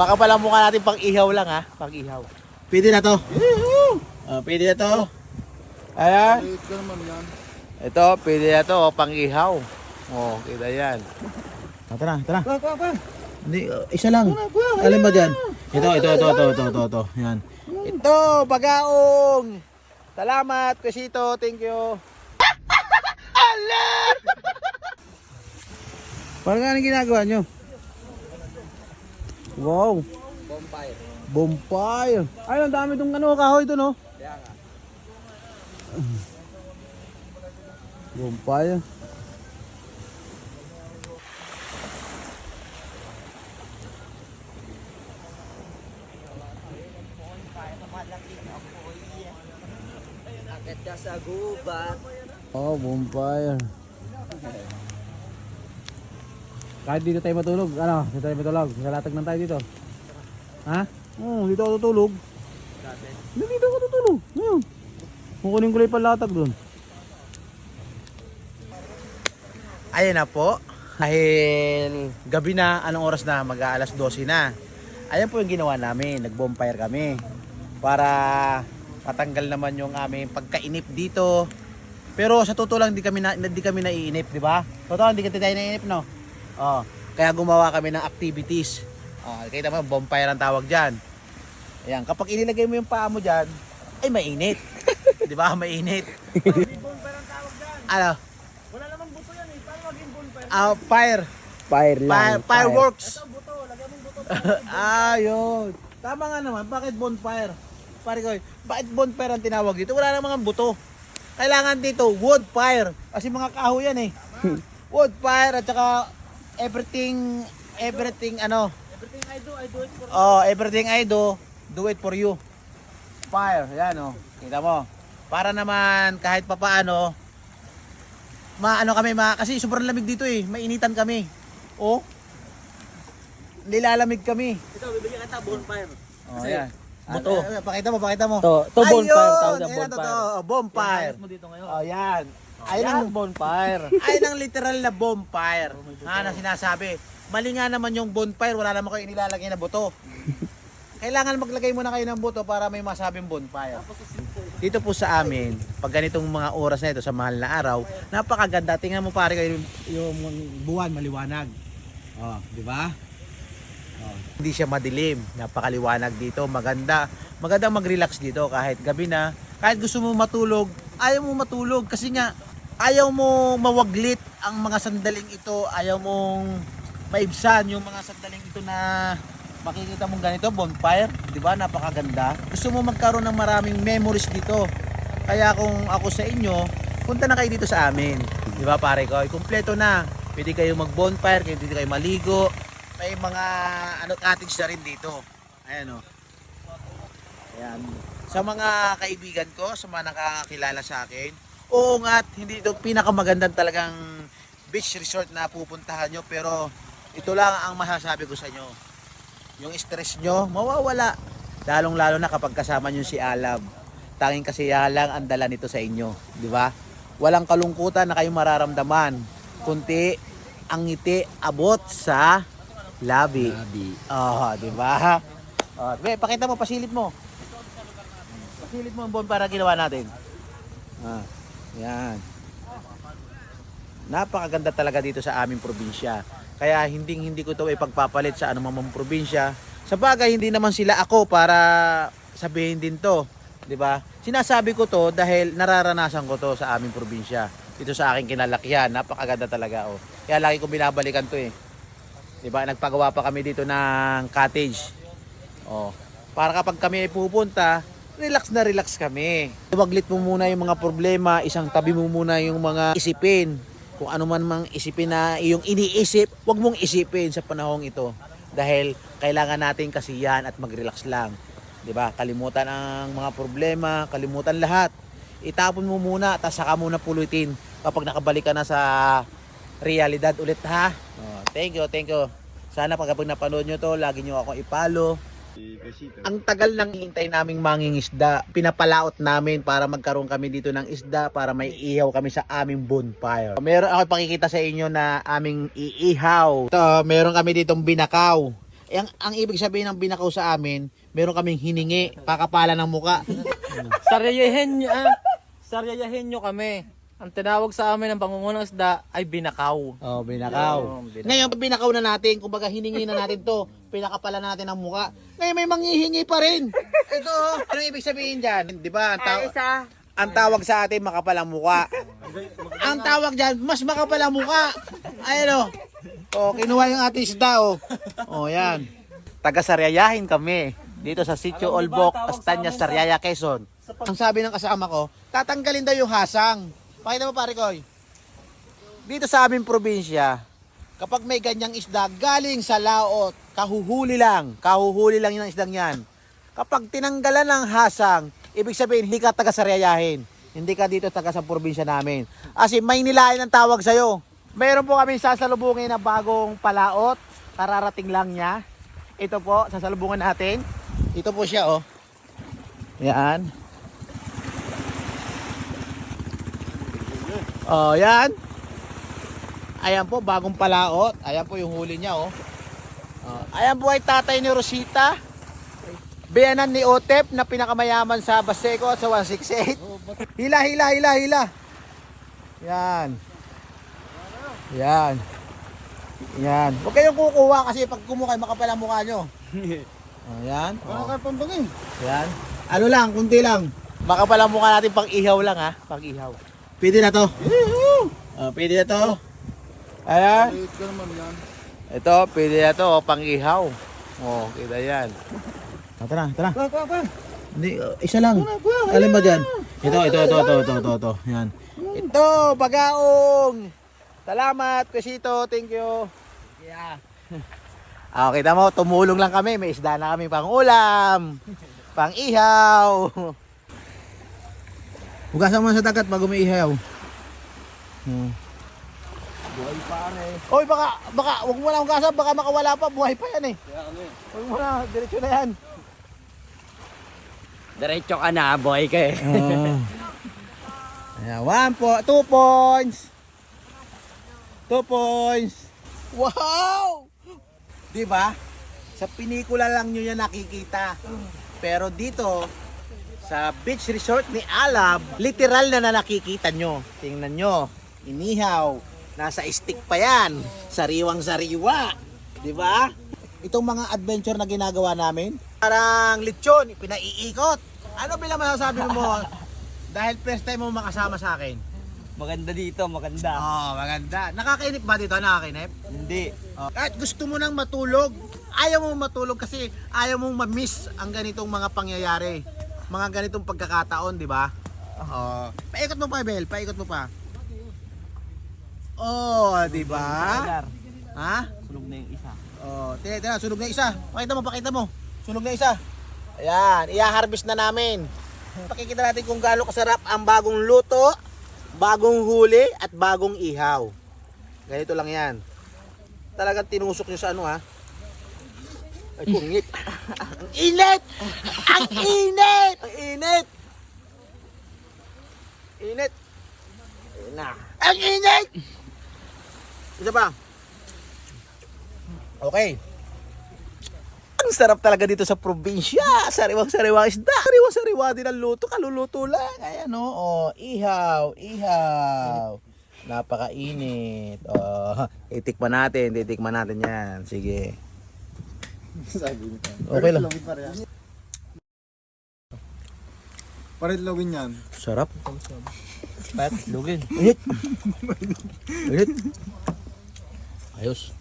Baka pala mukha natin pang ihaw lang ha. Pang ihaw. Pwede na to. Ah, pwede na to. Ayan. Ito, pwede na to. oh, Pang ihaw. Oh, kita yan. Ah, tara, tara. Pa, pa, pa. Hindi, uh, isa lang. Alin ba dyan? Ito, ito, ito, ito, ito, ito, ito. Yan. Ito, bagaong. Salamat, Quesito. Thank you. Alam! Parang anong ginagawa nyo? Wow. Bonfire. Bonfire. Ay, ang dami itong ano, kahoy ito, no? Kaya nga. Bonfire. Akit ka sa gubat. Oh, bonfire. Kahit dito tayo matulog, ano, dito tayo matulog, nalatag lang tayo dito. Ha? Oo, dito ako tutulog. Hindi, dito ako tutulog. Ngayon. Kukunin ko lang yung palatag doon. Ayun na po. Dahil gabi na, anong oras na? Mag-aalas 12 na. Ayan po yung ginawa namin. Nag-bonfire kami. Para patanggal naman yung aming pagkainip dito. Pero sa totoo lang, di kami, na, di kami naiinip, di ba? Totoo, hindi ka tayo naiinip, no? Oh, kaya gumawa kami ng activities. Oh, kita mo, bonfire ang tawag dyan. Ayan, kapag inilagay mo yung paa mo dyan, ay mainit. di ba? Mainit. Bonfire ang tawag dyan. Ano? Wala namang buto yan eh. Paano maging bonfire? Ah, fire. Fire Fire, fireworks. Ito buto. Lagyan mong buto. ah, yun. Tama nga naman. Bakit bonfire? Pare ko, bakit bonfire ang tinawag dito? Wala namang ang buto. Kailangan dito, wood fire. Kasi mga kahoy yan eh. wood fire at saka everything, everything ano. Everything I do, I do it for Oh, everything I do, do it for you. Fire, yan oh. Kita mo. Para naman kahit papaano, maano kami, ma kasi sobrang lamig dito eh. Mainitan kami. Oh. Nilalamig kami. Ito, bibigyan kita bonfire. Oh, Kasi, yan. buto. Ah, ah, pakita mo, pakita mo. To, to bonfire, Ayun! tawag na Ayan, bonfire. Oh, bonfire. Mo dito ngayon. Oh, yan. Ayun ang bonfire. ayun ang literal na bonfire. Ha, na sinasabi. Mali nga naman yung bonfire, wala naman kayo nilalagay na buto. Kailangan maglagay muna kayo ng buto para may masabing bonfire. Dito po sa amin, pag ganitong mga oras na ito sa mahal na araw, napakaganda. Tingnan mo pare kayo yung, yung buwan maliwanag. Oh, di ba? Oh, hindi siya madilim, napakaliwanag dito, maganda. Maganda mag-relax dito kahit gabi na. Kahit gusto mo matulog, ayaw mo matulog kasi nga ayaw mo mawaglit ang mga sandaling ito, ayaw mong maibsan yung mga sandaling ito na makikita mong ganito, bonfire, di ba? Napakaganda. Gusto mo magkaroon ng maraming memories dito. Kaya kung ako sa inyo, punta na kayo dito sa amin. Di ba pare ko? Kumpleto na. Pwede kayo mag-bonfire, pwede kayo maligo. May mga ano cottage na rin dito. Ayan o. Ayan. Sa mga kaibigan ko, sa mga nakakakilala sa akin, oo nga, at hindi ito pinakamagandang talagang beach resort na pupuntahan nyo. Pero ito lang ang masasabi ko sa inyo. Yung stress nyo, mawawala. Lalong lalo na kapag kasama nyo si Alab. Tanging kasiyahan lang ang dala nito sa inyo. Di ba? Walang kalungkutan na kayong mararamdaman. Kunti ang ngiti abot sa labi. Labi. Oh, di ba? Oh, be, pakita mo, pasilip mo. Pasilip mo ang buwan para ginawa natin. Ah, yan. Napakaganda talaga dito sa aming probinsya. Kaya hindi hindi ko to ipagpapalit sa anumang probinsya. Sa bagay, hindi naman sila ako para sabihin din to. 'di ba? Sinasabi ko to dahil nararanasan ko to sa aming probinsya. Ito sa aking kinalakihan, napakaganda talaga oh. Kaya lagi ko binabalikan to eh. 'Di ba? Nagpagawa pa kami dito ng cottage. Oh. Para kapag kami ay pupunta, relax na relax kami. Waglit mo muna yung mga problema, isang tabi mo muna yung mga isipin. Kung ano man mang isipin na iyong iniisip, wag mong isipin sa panahong ito. Dahil kailangan natin kasiyahan at mag-relax lang. 'Di ba? Kalimutan ang mga problema, kalimutan lahat. Itapon mo muna, tapos saka muna pulutin kapag nakabalik ka na sa realidad ulit ha. Oh, thank you, thank you. Sana pag napanood nyo to, lagi nyo ako ipalo. Ang tagal nang hintay naming mangingisda, pinapalaot namin para magkaroon kami dito ng isda para may ihaw kami sa aming bonfire. Meron ako pakikita sa inyo na aming iihaw. Ito, meron kami ditong binakaw. ang, ang ibig sabihin ng binakaw sa amin, meron kaming hiningi, pakapala ng muka. Saryayahin nyo, ah. Saryayahin nyo kami. Ang tinawag sa amin ng pangungunang isda ay binakaw. Oh, binakaw. Oo, binakaw. Ngayon, binakaw na natin, kumbaga hiningi na natin to, pinakapala na natin ng muka. Ngayon, may manghihingi pa rin. Ito, oh, ano ibig sabihin dyan? Di ba? Ang, taw- ang tawag sa atin, makapalang muka. ang tawag dyan, mas makapalang muka. Ayun, oh. Oh, kinuha yung ating isda, oh. Oh, yan. Taga-saryayahin kami. Dito sa Sitio Olbok, Astanya, Sariaya, Quezon. Ang sabi ng kasama ko, tatanggalin daw yung hasang. Pakita mo pare Koy. Dito sa aming probinsya, kapag may ganyang isda galing sa laot, kahuhuli lang, kahuhuli lang yun ang isdang yan. Kapag tinanggalan ng hasang, ibig sabihin hindi ka taga Sariayahin. Hindi ka dito taga sa probinsya namin. Kasi may nilayan ang tawag sa'yo. Mayroon po kami sasalubungin na bagong palaot. Kararating lang niya. Ito po, sasalubungan natin. Ito po siya, oh. Yan. Oh, yan. Ayan po, bagong palaot. Ayan po yung huli niya, oh. Oh, ayan po ay tatay ni Rosita. Biyanan ni Otep na pinakamayaman sa Baseco at sa 168. Hila, hila, hila, hila. Yan. Yan. Yan. Huwag kayong kukuha kasi pag kumuha kayo makapal ang mukha nyo. Oh, yan. Oh. Yan. Ano lang, kunti lang. Makapal ang mukha natin pang ihaw lang ha. Pang ihaw. Pwede na to. Oh, pwede na to. Ayan. Ito, pwede na to. oh, Pang ihaw. Oh, kita yan. Ah, tara, tara. Hindi, uh, isa lang. Alin ba dyan? Ito, ito, ito, ito, ito, ito, ito. Yan. Ito, bagaong. Salamat, Quesito. Thank you. Yeah. Ah, kita mo, tumulong lang kami. May isda na kami pang ulam. Pang ihaw. Hugasan mo na sa dagat bago may. Hmm. Buhay pare. Oy, baka, baka, wag mo na hugasan, baka makawala pa. Buhay pa yan eh. Kaya ano eh. Huwag mo na, diretso na yan. Diretso ka na, boy ka eh. Ayan, one po, two points. Two points. Wow! Di ba? Sa pinikula lang nyo yan nakikita. Pero dito, sa beach resort ni Alab, literal na na nakikita nyo. Tingnan nyo, inihaw. Nasa stick pa yan. Sariwang sariwa. Di ba? Itong mga adventure na ginagawa namin, parang lechon, pinaiikot. Ano bilang masasabi mo dahil first time mo makasama sa akin? Maganda dito, maganda. Oh, maganda. Nakakainip ba dito? Nakakainip? Hindi. Oh. At gusto mo nang matulog. Ayaw mo matulog kasi ayaw mong ma-miss ang ganitong mga pangyayari. Mga ganitong pagkakataon, di ba? Oh. Paikot mo pa, Bel. Paikot mo pa. Oh, di ba? Ha? Sunog na yung isa. Oh, tingnan, tingnan, sunog na isa. Pakita mo, pakita mo. Sunog na isa. Ayan, i-harvest na namin. Pakikita natin kung gaano kasarap ang bagong luto, bagong huli, at bagong ihaw. Ganito lang yan. Talagang tinusok nyo sa ano ha. Ay, kungit. ang init! Ang init! Ang init! Init! Ayun na. Ang init! Isa pa. Okay. Ang sarap talaga dito sa probinsya. Sariwang-sariwang isda. Sariwang-sariwa din ang luto. Kaluluto lang. Ayan o. Oh. ihaw. Ihaw. Napakainit. Oh, titikman natin. Titikman natin yan. Sige. Okay lang. Parit lawin yan. Sarap. Pat, lugin. Init. Init. Ayos.